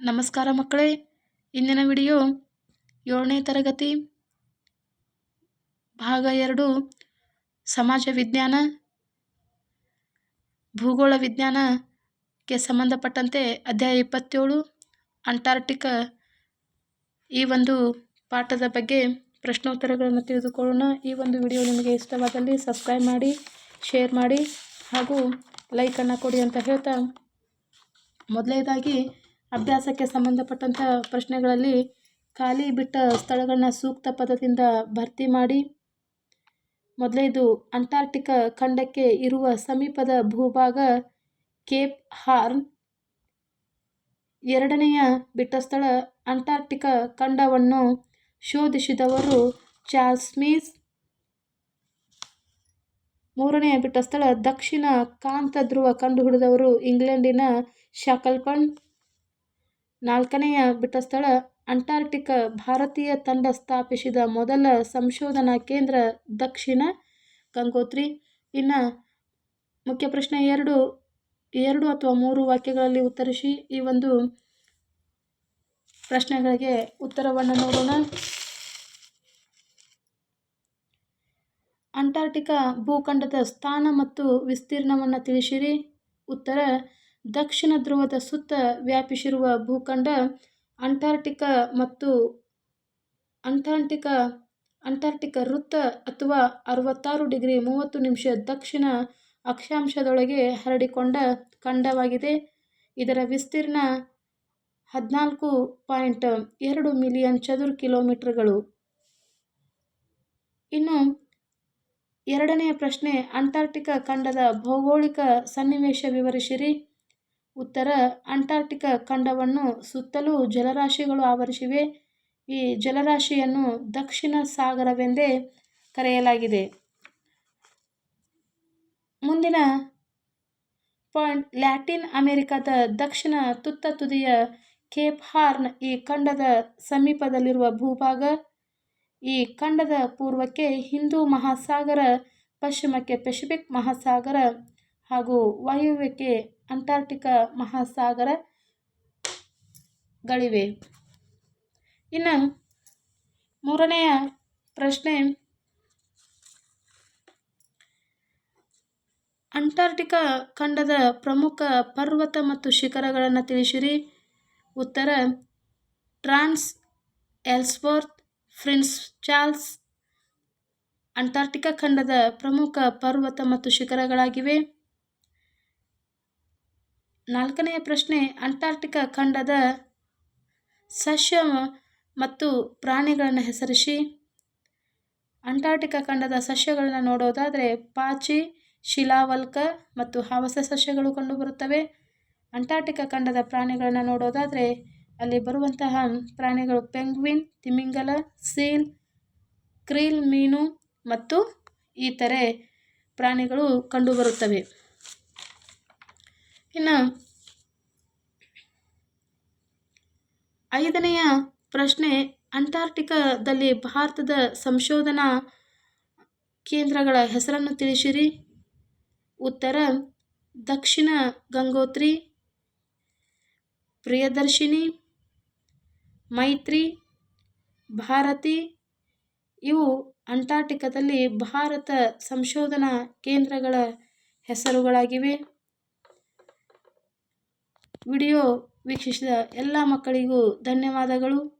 ನಮಸ್ಕಾರ ಮಕ್ಕಳೇ. ಇಂದಿನ ವಿಡಿಯೋ ಏಳನೇ ತರಗತಿ, ಭಾಗ ಎರಡು, ಸಮಾಜ ವಿಜ್ಞಾನ, ಭೂಗೋಳ ವಿಜ್ಞಾನಕ್ಕೆ ಸಂಬಂಧಪಟ್ಟಂತೆ ಅಧ್ಯಾಯ ಇಪ್ಪತ್ತೇಳು ಅಂಟಾರ್ಟಿಕ ಈ ಒಂದು ಪಾಠದ ಬಗ್ಗೆ ಪ್ರಶ್ನೋತ್ತರಗಳನ್ನು ತಿಳಿದುಕೊಳ್ಳೋಣ. ಈ ಒಂದು ವಿಡಿಯೋ ನಿಮಗೆ ಇಷ್ಟವಾದಲ್ಲಿ ಸಬ್ಸ್ಕ್ರೈಬ್ ಮಾಡಿ, ಶೇರ್ ಮಾಡಿ ಹಾಗೂ ಲೈಕನ್ನು ಕೊಡಿ ಅಂತ ಹೇಳ್ತಾ ಮೊದಲನೇದಾಗಿ ಅಭ್ಯಾಸಕ್ಕೆ ಸಂಬಂಧಪಟ್ಟಂಥ ಪ್ರಶ್ನೆಗಳಲ್ಲಿ ಖಾಲಿ ಬಿಟ್ಟ ಸ್ಥಳಗಳನ್ನ ಸೂಕ್ತ ಪದದಿಂದ ಭರ್ತಿ ಮಾಡಿ. ಮೊದಲನೇದು ಅಂಟಾರ್ಟಿಕ ಖಂಡಕ್ಕೆ ಇರುವ ಸಮೀಪದ ಭೂಭಾಗ ಕೇಪ್ ಹಾರ್ನ್. ಎರಡನೆಯ ಬಿಟ್ಟ ಸ್ಥಳ ಅಂಟಾರ್ಟಿಕ ಖಂಡವನ್ನು ಶೋಧಿಸಿದವರು ಸ್ಮಿತ್ ಮೂರನೆಯ ಬಿಟ್ಟ ಸ್ಥಳ ದಕ್ಷಿಣ ಕಾಂತ ಧ್ರುವ ಕಂಡುಹಿಡಿದವರು ಇಂಗ್ಲೆಂಡಿನ ಶಾಕಲ್ಪನ್ ನಾಲ್ಕನೆಯ ಬಿಟ್ಟ ಸ್ಥಳ ಅಂಟಾರ್ಟಿಕ ಭಾರತೀಯ ತಂಡ ಸ್ಥಾಪಿಸಿದ ಮೊದಲ ಸಂಶೋಧನಾ ಕೇಂದ್ರ ದಕ್ಷಿಣ ಗಂಗೋತ್ರಿ. ಇನ್ನು ಮುಖ್ಯ ಪ್ರಶ್ನೆ ಎರಡು ಎರಡು ಅಥವಾ ಮೂರು ವಾಕ್ಯಗಳಲ್ಲಿ ಉತ್ತರಿಸಿ ಈ ಒಂದು ಪ್ರಶ್ನೆಗಳಿಗೆ ಉತ್ತರವನ್ನು ನೋಡೋಣ. ಅಂಟಾರ್ಟಿಕಾ ಭೂಖಂಡದ ಸ್ಥಾನ ಮತ್ತು ವಿಸ್ತೀರ್ಣವನ್ನು ತಿಳಿಸಿರಿ. ಉತ್ತರ ದಕ್ಷಿಣ ಧ್ರುವದ ಸುತ್ತ ವ್ಯಾಪಿಸಿರುವ ಭೂಖಂಡ ಅಂಟಾರ್ಟಿಕಾ ಮತ್ತು ಅಂಟಾರ್ಟಿಕಾ ಅಂಟಾರ್ಟಿಕಾ ವೃತ್ತ ಅಥವಾ ಅರವತ್ತಾರು ಡಿಗ್ರಿ ಮೂವತ್ತು ನಿಮಿಷ ದಕ್ಷಿಣ ಅಕ್ಷಾಂಶದೊಳಗೆ ಹರಡಿಕೊಂಡ ಖಂಡವಾಗಿದೆ. ಇದರ ವಿಸ್ತೀರ್ಣ ಹದಿನಾಲ್ಕು ಪಾಯಿಂಟ್ ಎರಡು ಮಿಲಿಯನ್ ಚದುರ ಕಿಲೋಮೀಟರ್ಗಳು. ಇನ್ನು ಎರಡನೆಯ ಪ್ರಶ್ನೆ, ಅಂಟಾರ್ಟಿಕಾ ಖಂಡದ ಭೌಗೋಳಿಕ ಸನ್ನಿವೇಶ ವಿವರಿಸಿರಿ. ಉತ್ತರ ಅಂಟಾರ್ಟಿಕ ಖಂಡವನ್ನು ಸುತ್ತಲೂ ಜಲರಾಶಿಗಳು ಆವರಿಸಿವೆ. ಈ ಜಲರಾಶಿಯನ್ನು ದಕ್ಷಿಣ ಸಾಗರವೆಂದೇ ಕರೆಯಲಾಗಿದೆ. ಮುಂದಿನ ಪಾಯಿಂಟ್, ಲ್ಯಾಟಿನ್ ಅಮೆರಿಕದ ದಕ್ಷಿಣ ತುತ್ತ ತುದಿಯ ಕೇಪ್ ಹಾರ್ನ್ ಈ ಖಂಡದ ಸಮೀಪದಲ್ಲಿರುವ ಭೂಭಾಗ. ಈ ಖಂಡದ ಪೂರ್ವಕ್ಕೆ ಹಿಂದೂ ಮಹಾಸಾಗರ, ಪಶ್ಚಿಮಕ್ಕೆ ಪೆಸಿಫಿಕ್ ಮಹಾಸಾಗರ ಹಾಗೂ ವಾಯುವ್ಯಕ್ಕೆ ಅಂಟಾರ್ಟಿಕಾ ಮಹಾಸಾಗರಗಳಿವೆ ಇನ್ನು ಮೂರನೆಯ ಪ್ರಶ್ನೆ, ಅಂಟಾರ್ಟಿಕಾ ಖಂಡದ ಪ್ರಮುಖ ಪರ್ವತ ಮತ್ತು ಶಿಖರಗಳನ್ನು ತಿಳಿಸಿರಿ. ಉತ್ತರ, trans Ellsworth, Prince Charles, Antarctica ಖಂಡದ ಪ್ರಮುಖ ಪರ್ವತ ಮತ್ತು ಶಿಖರಗಳಾಗಿವೆ. ನಾಲ್ಕನೆಯ ಪ್ರಶ್ನೆ ಅಂಟಾರ್ಟಿಕಾ ಖಂಡದ ಸಸ್ಯ ಮತ್ತು ಪ್ರಾಣಿಗಳನ್ನು ಹೆಸರಿಸಿ. ಅಂಟಾರ್ಟಿಕಾ ಖಂಡದ ಸಸ್ಯಗಳನ್ನು ನೋಡೋದಾದರೆ ಪಾಚಿ, ಶಿಲಾವಲ್ಕ ಮತ್ತು ಹಾವಸ ಸಸ್ಯಗಳು ಕಂಡುಬರುತ್ತವೆ ಅಂಟಾರ್ಟಿಕಾ ಖಂಡದ ಪ್ರಾಣಿಗಳನ್ನು ನೋಡೋದಾದರೆ ಅಲ್ಲಿ ಬರುವಂತಹ ಪ್ರಾಣಿಗಳು ಪೆಂಗ್ವಿನ್, ತಿಮಿಂಗಲ, ಸೀಲ್, ಕ್ರೀಲ್ ಮೀನು ಮತ್ತು ಇತರೆ ಪ್ರಾಣಿಗಳು ಕಂಡುಬರುತ್ತವೆ ಇನ್ನು ಐದನೆಯ ಪ್ರಶ್ನೆ ಅಂಟಾರ್ಟಿಕಾದಲ್ಲಿ ಭಾರತದ ಸಂಶೋಧನಾ ಕೇಂದ್ರಗಳ ಹೆಸರನ್ನು ತಿಳಿಸಿರಿ. ಉತ್ತರ, ದಕ್ಷಿಣ ಗಂಗೋತ್ರಿ, ಪ್ರಿಯದರ್ಶಿನಿ, ಮೈತ್ರಿ, ಭಾರತಿ. ಇವು ಅಂಟಾರ್ಟಿಕಾದಲ್ಲಿ ಭಾರತ ಸಂಶೋಧನಾ ಕೇಂದ್ರಗಳ ಹೆಸರುಗಳಾಗಿವೆ. ವಿಡಿಯೋ ವೀಕ್ಷಿಸಿದ ಎಲ್ಲ ಮಕ್ಕಳಿಗೂ ಧನ್ಯವಾದಗಳು.